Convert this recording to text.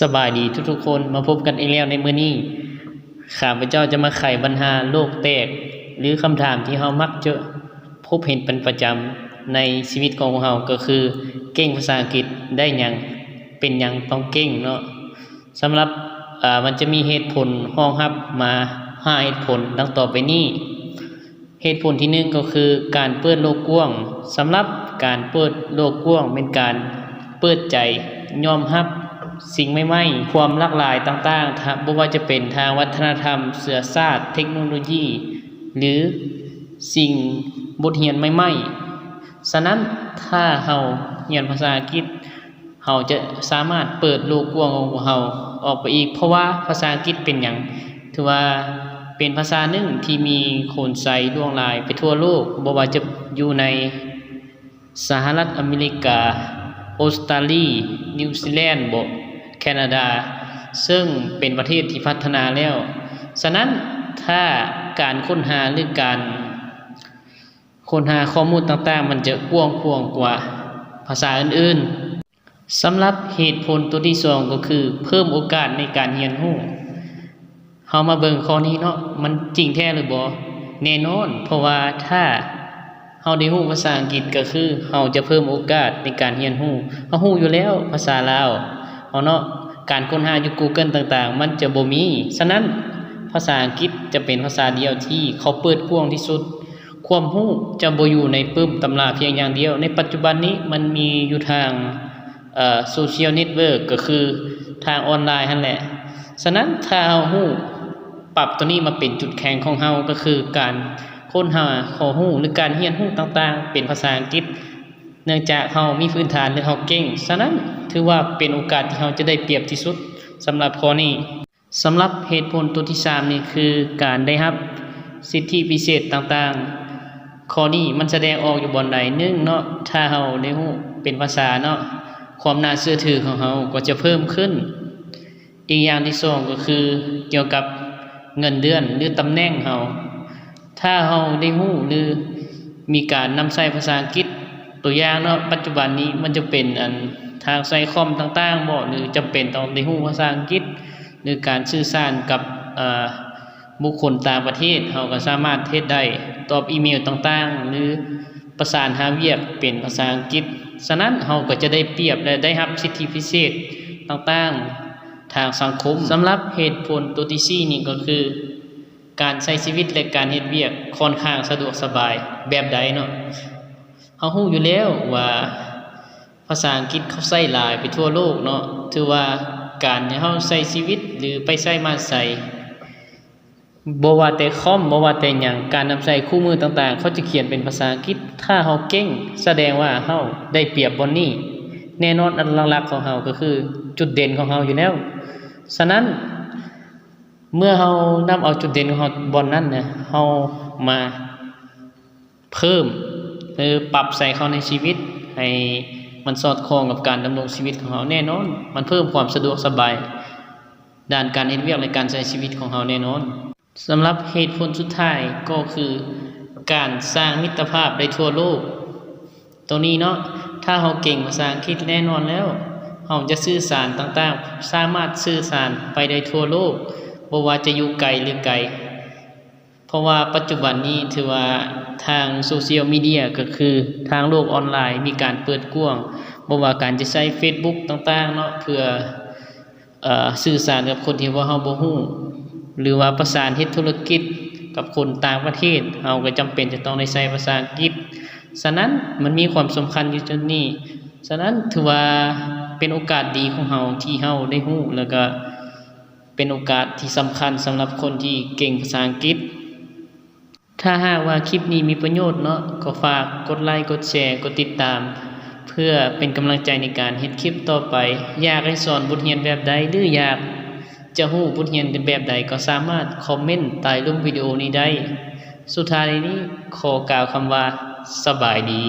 สบายดีทุกๆคนมาพบกันอีกแล้วในมื้อนี้ข้าพเจ้าจะมาไขปัญหาโลกแตก หรือคำถามที่เฮามักเจอพบเห็นเป็นประจำในชีวิตของเราก็คือ เก่งภาษาอังกฤษได้ยังเป็นยังต้องเก่งเนาะสำหรับอ่ามันจะมีเหตุผลห้องรับมาห้าเหตุผลดังต่อไปนี้ เหตุผลที่หนึ่งก็คือการเปิดโลกกว้างสำหรับการเปิดโลกกว้างเป็นการเปิดใจยอมรับ สิ่งใหม่ๆความหลากหลายต่างๆทางบ่ว่าจะเป็นทางวัฒนธรรม เสื้อชาติเทคโนโลยี หรือสิ่งบทเรียนใหม่ๆฉะนั้นถ้าเฮาเรียนภาษาอังกฤษเฮาจะสามารถเปิดโลกกว้างของเฮาออกไปอีก เพราะว่าภาษาอังกฤษเป็นหยังถือว่าเป็นภาษาหนึ่งที่มีคนใช้ล่วงลายไปทั่วโลกบ่ว่าจะอยู่ในสหรัฐอเมริกา ออสเตรเลียนิวซีแลนด์บ่ แคนาดา ซึ่งเป็นประเทศที่พัฒนาแล้ว ฉะนั้นถ้าการค้นหาหรือการค้นหาข้อมูลต่างๆ มันจะกว้างขวางกว่าภาษาอื่นๆสำหรับเหตุผลตัวที่สองก็คือ เพิ่มโอกาสในการเรียนรู้เฮามาเบิ่งข้อนี้เนาะมันจริงแท้หรือบ่แน่นอน เพราะว่าถ้าเฮาได้ฮู้ภาษาอังกฤษก็คือเฮาจะเพิ่มโอกาสในการเรียนรู้เฮาฮู้อยู่แล้วภาษาลาว เฮาเนาะการค้นหาอยู่ Google ต่างๆ มันจะบ่มี ฉะนั้นภาษาอังกฤษจะเป็นภาษาเดียวที่เขาเปิดกว้างที่สุด ความรู้จะบ่อยู่ในปึ้มตำราเพียงอย่างเดียว ในปัจจุบันนี้มันมีอยู่ทางเอ่อโซเชียลเน็ตเวิร์กก็คือทางออนไลน์นั่นแหละ ฉะนั้นถ้าเฮาฮู้ปรับตัวนี้มาเป็นจุดแข็งของเฮาก็คือการค้นหาข้อมูลหรือการเรียนรู้ต่างๆ เป็นภาษาอังกฤษ นื่องจากเฮามีพื้นฐานหรือเฮาเก่งฉะนั้นถือว่าเป็นโอกาสที่เฮาจะได้เปรียบที่สุดสำหรับข้อนี้สำหรับเหตุผลตัวที่3นี่คือการได้รับสิทธิพิเศษต่างๆข้อนี้มันแสดงออกอยู่บนใดหนึ่งเนาะถ้าเฮาได้รู้เป็นภาษาเนาะความน่าเชื่อถือของเฮาก็จะเพิ่มขึ้น อีกอย่างที่สองก็คือเกี่ยวกับเงินเดือนหรือตำแหน่งเฮาถ้าเฮาได้ฮู้หรือมีการนำใช้ภาษาอังกฤษ ตัวอย่างเนาะปัจจุบันนี้มันจะเป็นอันทางไซคอมต่างๆบ่หรือจำเป็นต้องได้ฮู้ภาษาอังกฤษ หรือการสื่อสารกับบุคคลต่างประเทศเฮาก็สามารถเฮ็ดได้ตอบอีเมลต่างๆ หรือประสานหาเวียกเป็นภาษาอังกฤษฉะนั้นเฮาก็จะได้เปรียบและได้รับสิทธิพิเศษต่างๆ ทางสังคมสำหรับเหตุผลตัวที่สี่นี่ก็คือ การใช้ชีวิตและการเฮ็ดเวียกค่อนข้างสะดวกสบายแบบใดเนาะ เฮาฮู้อยู่แล้วว่าภาษาอังกฤษเขาใช้หลายไปทั่วโลกเนาะถือว่าการที่เฮาใช้ชีวิตหรือไปใช้มาใช้บ่ว่าแต่คอมบ่ว่าแต่หยังการนำใช้คู่มือต่างๆ เขาจะเขียนเป็นภาษาอังกฤษ ถ้าเฮาเก่งแสดงว่าเฮาได้เปรียบบนนี้แน่นอนอันหลักๆของเฮาก็คือ จุดเด่นของเฮาอยู่แล้ว ฉะนั้น เมื่อเฮานำเอาจุดเด่นของเฮาบนนั้นเนี่ยเฮามาเพิ่ม หรือปรับใส่เข้าในชีวิต ให้มันสอดคล้องกับการดำรงชีวิตของเฮาแน่นอน มันเพิ่มความสะดวกสบาย ด้านการเฮ็ดเวียกและการใช้ชีวิตของเฮาแน่นอนสำหรับเหตุผลสุดท้ายก็คือการสร้างมิตรภาพได้ทั่วโลกตรงนี้เนาะถ้าเราเก่งภาษาอังกฤษแน่นอนแล้วเราจะสื่อสารต่างๆ สามารถสื่อสารไปได้ทั่วโลกบ่ว่าจะอยู่ไกลหรือไกล เพราะว่าปัจจุบันนี้ถือว่า ทางโซเชียลมีเดียก็คือทางโลกออนไลน์ มีการเปิดกว้างบ่ว่าการจะใช้ Facebook ต่างๆเนาะเพื่ออสื่อสารกับคนที่ว่าเราบ่ฮู้หรือว่าประสานเฮ็ดธุรกิจกับคนต่างประเทศเราก็จำเป็นจะต้องได้ใช้ภาษาอังกฤษฉะนั้นมันมีความสำคัญอยู่จุดนี้ฉะนั้นถือว่าเป็นโอกาสดีของเราที่เราได้ฮู้แล้วก็เป็นโอกาสที่สำคัญสำหรับคนที่เก่งภาษาอังกฤษ ถ้าหากว่าคลิปนี้มีประโยชน์เนาะก็ฝากกดไลค์กดแชร์กดติดตาม เพื่อเป็นกำลังใจในการเฮ็ดคลิปต่อไป อยากให้สอนบทเรียนแบบใดหรืออยากจะหู้บทเรียนเป็นแบบใดก็สามารถคอมเมนต์ใต้รูปวิดีโอนี้ได้ สุดท้ายนี้ขอกล่าวคำว่าสบายดี